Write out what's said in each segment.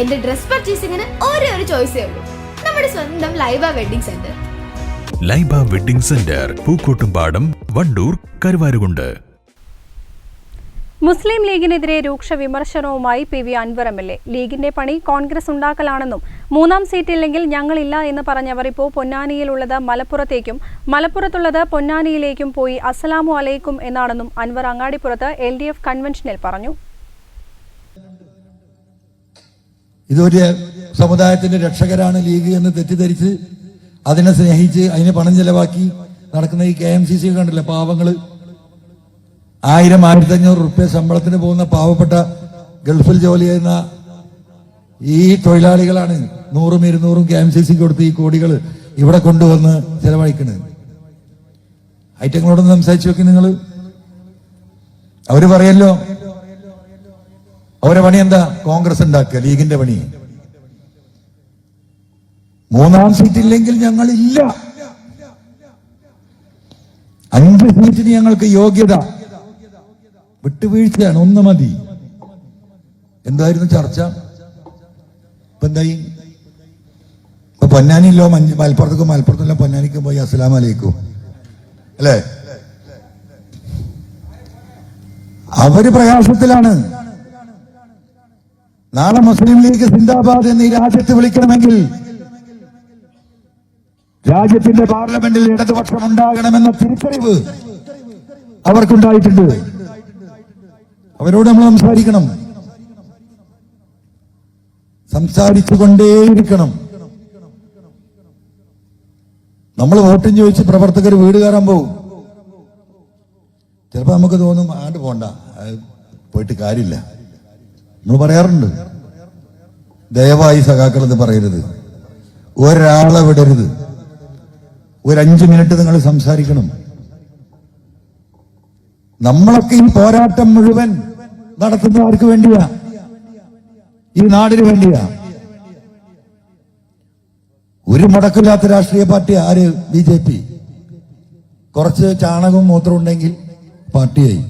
എന്റെ ഡ്രസ് പർച്ചേസിംഗിന് ഒരേ ഒരു ചോയ്സേ ഉള്ളൂ. നമ്മുടെ സ്വന്തം Laiba wedding centre. Laiba wedding centre Pookkottumpadam Wandoor Karuvarakundu. Muslim ലീഗിനെതിരെ രൂക്ഷ വിമർശനവുമായി P V Anvar M L A. ലീഗിന്റെ പണി കോൺഗ്രസ് ഉണ്ടാക്കലാണെന്നും മൂന്നാം സീറ്റില്ലെങ്കിൽ ഞങ്ങളില്ല എന്ന് പറഞ്ഞവർ ഇപ്പോൾ പൊന്നാനിയിലുള്ളത് മലപ്പുറത്തേക്കും മലപ്പുറത്തുള്ളത് പൊന്നാനിയിലേക്കും പോയി അസ്സലാമു അലൈക്കും എന്നാണെന്നും അൻവർ അങ്ങാടിപ്പുറത്ത് എൽ ഡി എഫ് കൺവെൻഷനിൽ പറഞ്ഞു. ഇതൊരു സമുദായത്തിന്റെ രക്ഷകരാണ് ലീഗ് എന്ന് തെറ്റിദ്ധരിച്ച് അതിനെ സ്നേഹിച്ച് അതിനെ പണം ചെലവാക്കി നടക്കുന്ന ഈ കെ എം സി സി കണ്ടില്ല പാവങ്ങൾ? ആയിരം ആയിരത്തി അഞ്ഞൂറ് റുപ്യ ശമ്പളത്തിന് പോകുന്ന പാവപ്പെട്ട ഗൾഫിൽ ജോലി ചെയ്യുന്ന ഈ തൊഴിലാളികളാണ് നൂറും ഇരുന്നൂറും കെ എം സി സി കൊടുത്ത് ഈ കോടികൾ ഇവിടെ കൊണ്ടുവന്ന് ചെലവഴിക്കുന്നത് ഐറ്റങ്ങളോടൊന്ന് സംസാരിച്ചു വെക്കും നിങ്ങൾ അവർ പറയല്ലോ അവരെ പണി എന്താ? കോൺഗ്രസ് ഉണ്ടാക്കുക ലീഗിന്റെ പണി. മൂന്നാം സീറ്റ് ഇല്ലെങ്കിൽ ഞങ്ങൾ ഇല്ല അഞ്ച് സീറ്റിന് ഞങ്ങൾക്ക് യോഗ്യത. വിട്ടുവീഴ്ചയാണ് ഒന്ന് മതി. എന്തായിരുന്നു ചർച്ച? ഇപ്പൊ എന്തായി? ഇപ്പൊ പൊന്നാനിയിലോ മഞ്ഞ മലപ്പുറത്തേക്കും മലപ്പുറത്തല്ലോ പൊന്നാനിക്കും പോയി അസ്സലാം അലൈക്കും. അല്ലേ? അവർ പ്രയാസത്തിലാണ്. നാളെ മുസ്ലിം ലീഗ് സിന്ദാബാദ് എന്ന് ഈ രാജ്യത്ത് വിളിക്കണമെങ്കിൽ രാജ്യത്തിന്റെ പാർലമെന്റിൽ ഇടതുപക്ഷം ഉണ്ടാകണമെന്ന തിരിച്ചറിവ് അവർക്കുണ്ടായിട്ടുണ്ട്. അവരോട് നമ്മൾ സംസാരിക്കണം. സംസാരിച്ചുകൊണ്ടേയിരിക്കണം. നമ്മൾ വോട്ടും ചോദിച്ച് പ്രവർത്തകർ വീട് കയറാൻ പോകും. ചിലപ്പോ നമുക്ക് തോന്നും ആണ്ട് പോണ്ട. പോയിട്ട് കാര്യമില്ല. നമ്മൾ പറയാറുണ്ട്. ദയവായി സഖാക്കൾ ഇത് പറയരുത്. ഒരാളെ വിടരുത്. ഒരു അഞ്ചു മിനിറ്റ് നിങ്ങൾ സംസാരിക്കണം. നമ്മളൊക്കെ ഈ പോരാട്ടം മുഴുവൻ നടത്തുന്ന ആർക്ക് വേണ്ടിയാ. ഈ നാടിന് വേണ്ടിയാ. ഒരു മുടക്കില്ലാത്ത രാഷ്ട്രീയ പാർട്ടി ആര്? B J P. കുറച്ച് ചാണകവും മൂത്രം ഉണ്ടെങ്കിൽ പാർട്ടിയായി.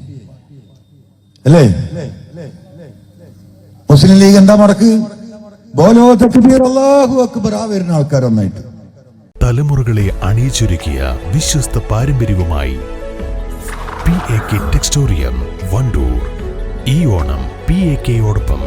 അല്ലേ? മുസ്ലിം ലീഗ് എന്താ മുടക്ക്? അക്ബർ. വരുന്ന ആൾക്കാർ തലമുറകളെ അണിയിച്ചൊരുക്കിയ വിശ്വസ്ത പാരമ്പര്യവുമായി P A K Textorium Wandoor. ഈ ഓണം പി എ കെയോടൊപ്പം